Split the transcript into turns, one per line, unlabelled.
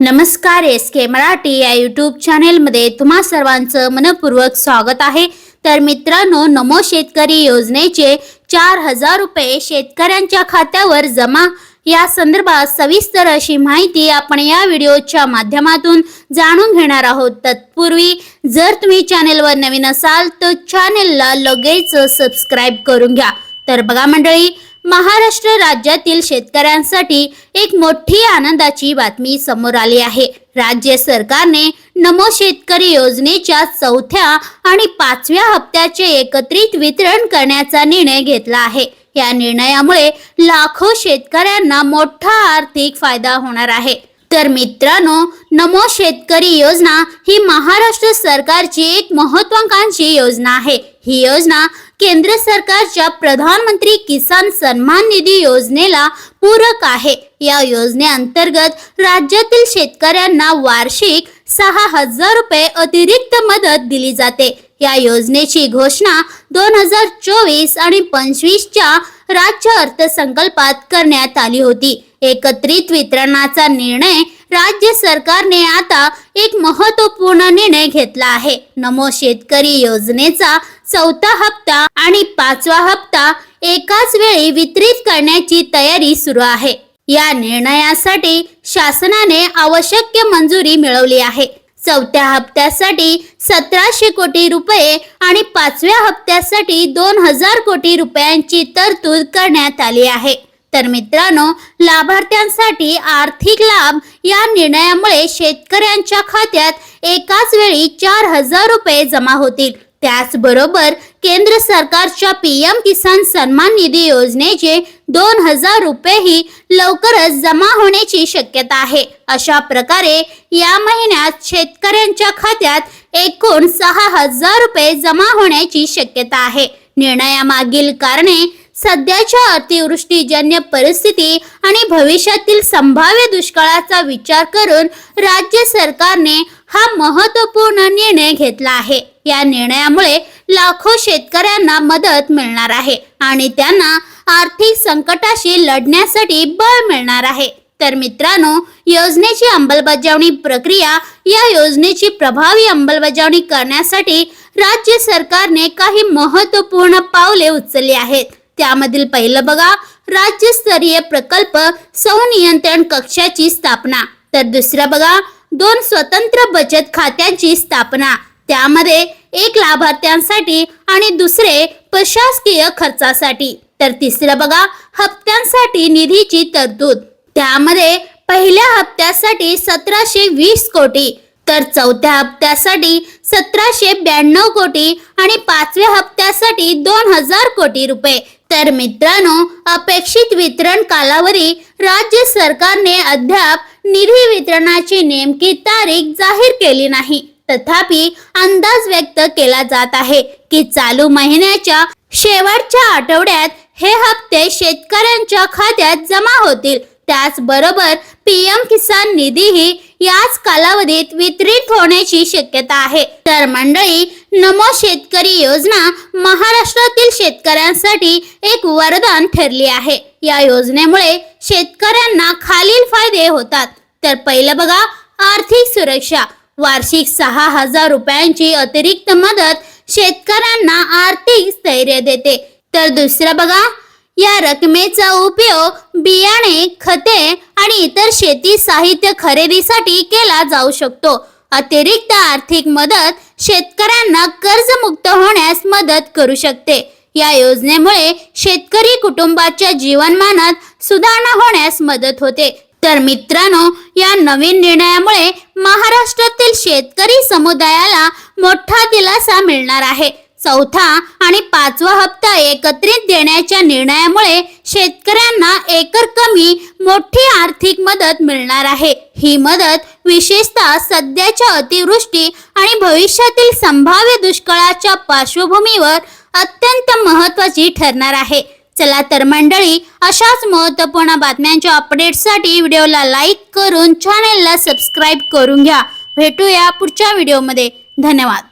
नमस्कार एस के मराठी या यूट्यूब चॅनेलमध्ये तुम्हा सर्वांचं मनपूर्वक स्वागत आहे. तर मित्रांनो नमो शेतकरी योजनेचे चार हजार रुपये शेतकऱ्यांच्या खात्यावर जमा. या संदर्भात सविस्तर अशी माहिती आपण या व्हिडिओच्या माध्यमातून जाणून घेणार आहोत. तत्पूर्वी जर तुम्ही चॅनेलवर नवीन असाल तर चॅनेलला लगेच सबस्क्राईब करून घ्या. तर बघा मंडळी महाराष्ट्र राज्यातील शेतकऱ्यांसाठी एक मोठी आनंदाची बातमी समोर आली आहे. राज्य सरकारने नमो शेतकरी योजनेच्या चौथ्या आणि पाचव्या हप्त्याचे एकत्रित वितरण करण्याचा निर्णय घेतला आहे. या निर्णयामुळे लाखो शेतकऱ्यांना मोठा आर्थिक फायदा होणार आहे. तर मित्रांनो नमो शेतकरी योजना ही महाराष्ट्र सरकारची एक महत्वाकांक्षी योजना आहे. ही योजना केंद्र सरकारच्या प्रधानमंत्री किसान सन्मान निधी योजनेला पूरक आहे. या योजनेअंतर्गत राज्यातील शेतकऱ्यांना वार्षिक सहा हजार रुपये अतिरिक्त मदत दिली जाते. या योजनेची घोषणा दोन हजार चोवीस आणि पंचवीसच्या राज्य अर्थसंकल्पात करण्यात आली होती. एकत्रित वितरणाचा निर्णय राज्य सरकारने आता एक महत्त्वपूर्ण निर्णय घेतला आहे. नमो शेतकरी योजनेचा चौथा हप्ता आणि पाचवा हप्ता एकाच वेळी वितरित करण्याची तयारी सुरू आहे. या निर्णयासाठी शासनाने आवश्यक मंजुरी मिळवली आहे. चौथ्या हप्त्यासाठी सतराशे कोटी रुपये आणि पाचव्या हप्त्यासाठी दोन हजार कोटी रुपयांची तरतूद करण्यात आली आहे. तर मित्रांनो लाभार्थ्यांसाठी आर्थिक लाभ या निर्णयामुळे शेतकऱ्यांच्या खात्यात एकाच वेळी चार हजार रुपये जमा होतील. त्याचबरोबर केंद्र सरकारच्या पी एम किसान सन्मान निधी योजनेचे दोन हजार रुपयेही लवकरच जमा होण्याची शक्यता आहे. अशा प्रकारे या महिन्यात शेतकऱ्यांच्या खात्यात एकूण सहा हजार रुपये जमा होण्याची शक्यता आहे. निर्णयामागील कारणे सध्याच्या अतिवृष्टीजन्य परिस्थिती आणि भविष्यातील संभाव्य दुष्काळाचा विचार करून राज्य सरकारने हा महत्त्वपूर्ण निर्णय घेतला आहे. या निर्णयामुळे लाखो शेतकऱ्यांना मदत मिळणार आहे आणि त्यांना आर्थिक संकटाशी लढण्यासाठी बळ मिळणार आहे. तर मित्रांनो योजनेची अंमलबजावणी प्रक्रिया या योजनेची प्रभावी अंमलबजावणी करण्यासाठी राज्य सरकारने काही महत्त्वपूर्ण पावले उचलली आहेत. त्यामधील पहिलं बघा. राज्यस्तरीय प्रकल्प संनियंत्रण कक्षाची स्थापना. तर दुसरं बघा. दोन स्वतंत्र बचत खात्यांची स्थापना. त्यामध्ये एक लाभार्थ्यांसाठी आणि दुसरे प्रशासकीय खर्चासाठी. तर तिसरं बघा. हप्त्यांसाठी निधीची तरतूद. त्यामध्ये पहिल्या हप्त्यासाठी सतराशे वीस कोटी. तर चौथ्या हप्त्यासाठी सतराशे ब्याण्णव कोटी आणि पाचव्या हप्त्यासाठी दोन हजार कोटी रुपये. तर मित्रांनो अपेक्षित वितरण कालावधी राज्य सरकारने अद्याप निधी वितरणाची नेमकी तारीख जाहीर केली नाही. तथापि अंदाज व्यक्त केला जात आहे की चालू महिन्याच्या शेवटच्या आठवड्यात हे हप्ते शेतकऱ्यांच्या खात्यात जमा होतील. त्याचबरोबर पीएम किसान निधीही याच कालावधीत वितरित होण्याची शक्यता आहे. तर मंडळी नमो शेतकरी योजना महाराष्ट्रातील शेतकऱ्यांसाठी एक वरदान ठरली आहे. या योजनेमुळे शेतकऱ्यांना खालील फायदे होतात. तर पहिलं बघा आर्थिक सुरक्षा. वार्षिक सहा हजार रुपयांची अतिरिक्त मदत शेतकऱ्यांना आर्थिक स्थैर्य देते. तर दुसरं बघा या रकमेचा उपयोग बियाणे खते आणि इतर शेती साहित्य खरेदीसाठी केला जाऊ शकतो. अतिरिक्त आर्थिक मदत शेतकऱ्यांना कर्जमुक्त होण्यास मदत करू शकते. या योजनेमुळे शेतकरी कुटुंबाच्या जीवनमानात सुधारणा होण्यास मदत होते. तर मित्रांनो या नवीन निर्णयामुळे महाराष्ट्रातील शेतकरी समुदायाला मोठा दिलासा मिळणार आहे. चौथा आणि पाचवा हप्ता एकत्रित देण्याच्या निर्णयामुळे शेतकऱ्यांना एकर कमी मोठी आर्थिक मदत मिळणार आहे. ही मदत विशेषतः सध्याच्या अतिवृष्टी आणि भविष्यातील संभाव्य दुष्काळाच्या पार्श्वभूमीवर अत्यंत महत्वाची ठरणार आहे. चला तर मंडळी अशाच महत्त्वपूर्ण बातम्यांच्या अपडेटसाठी व्हिडिओला लाईक करून चॅनेलला सबस्क्राईब करून घ्या. भेटूया पुढच्या व्हिडिओमध्ये धन्यवाद.